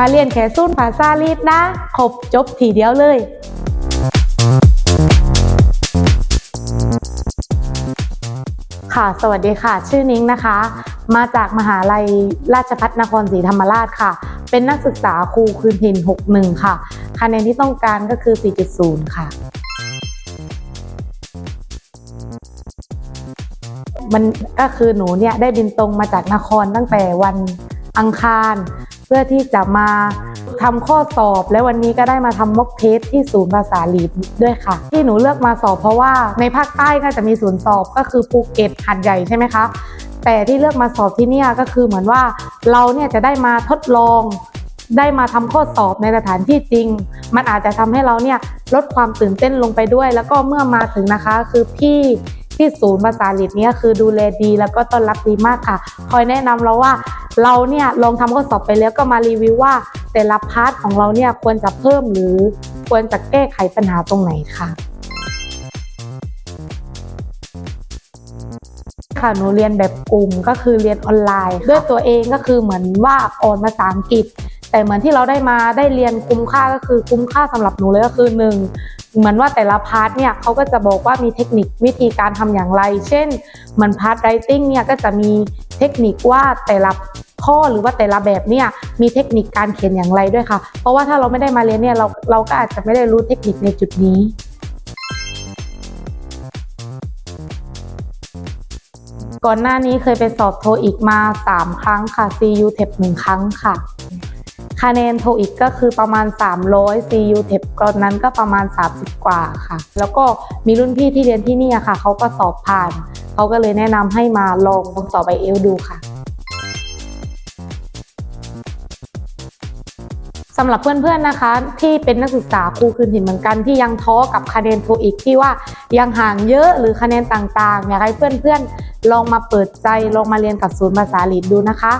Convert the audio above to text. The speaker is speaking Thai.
มาเรียนแค่ซุนภาษาลีดนะ ครบจบทีเดียวเลยค่ะสวัสดีค่ะ ชื่อนิ้งนะคะ มาจากมหาลัยราชพัฒนครศรีธรรมราชค่ะ เป็นนักศึกษาครูคืนถิ่น 61 ค่ะ คะแนนที่ต้องการก็คือ 4.0 ค่ะ มันก็คือหนูเนี่ยได้บินตรงมาจากนครตั้งแต่วันอังคาร เพื่อที่จะมาทำข้อสอบ และวันนี้ก็ได้มาทำม็อกเทสที่ศูนย์ภาษาลีดด้วยค่ะ ที่หนูเลือกมาสอบเพราะว่าในภาคใต้ก็จะมีศูนย์สอบก็คือภูเก็ตหัดใหญ่ใช่ไหมคะ แต่ที่เลือกมาสอบที่นี่ก็คือเหมือนว่าเราเนี่ยจะได้มาทดลองได้มาทำข้อสอบในสถานที่จริง มันอาจจะทำให้เราเนี่ยลดความตื่นเต้นลงไปด้วย แล้วก็เมื่อมาถึงนะคะ คือพี่ที่ศูนย์ภาษาลิดเนี่ยคือดูแลดี แล้วก็ต้อนรับดีมากค่ะ คอยแนะนำเราว่า เราเนี่ยลองทำข้อสอบไปแล้วก็มารีวิวว่า แต่ละพาร์ทของเราเนี่ยควรจะเพิ่มหรือควรจะแก้ไขปัญหาตรงไหนค่ะค่ะหนูเรียนแบบกลุ่มก็คือเรียนออนไลน์ ด้วยตัวเองก็คือเหมือนว่าอ่อนภาษาอังกฤษ แต่เหมือนที่เราได้มาได้เรียนคุ้มค่าก็คือคุ้มค่าสำหรับหนูเลยก็คือหนึ่งเหมือนว่าแต่ละพาร์ทเนี่ยเขาก็จะบอกว่ามีเทคนิควิธีการทำอย่างไร เช่นเหมือนพาร์ทไรติ n งเนี่ยก็จะมีเทคนิคว่าแต่ละ ข้อหรือว่าแต่ละแบบเนี่ยมีเทคนิคการเขียนอย่างไรด้วยค่ะ เพราะว่าถ้าเราไม่ได้มาเรียนเนี่ยเราเราก็อาจจะไม่ได้รู้เทคนิคในจุดนี้ก่อนหน้านี้เคยไปสอบโทอีกมา 3 ครั้งค่ะ CU t e p 1ครั้งค่ะ คะแนนโทอีกก็คือประมาณ 300 CU t e p ก่อนนั้นก็ประมาณ 30 กว่าค่ะ แล้วก็มีรุ่นพี่ที่เรียนที่นี่ค่ะ เขาก็สอบผ่าน เขาก็เลยแนะนำให้มาลองสอบไอเอลดูค่ะ สำหรับเพื่อนๆนะคะ ที่เป็นนักศึกษาครูคืนถิ่นเหมือนกันที่ยังท้อกับคะแนนโทอีกที่ว่ายังห่างเยอะหรือคะแนนต่างๆอยากให้เพื่อนๆลองมาเปิดใจลองมาเรียนกับศูนย์ภาษาลีดดูนะคะ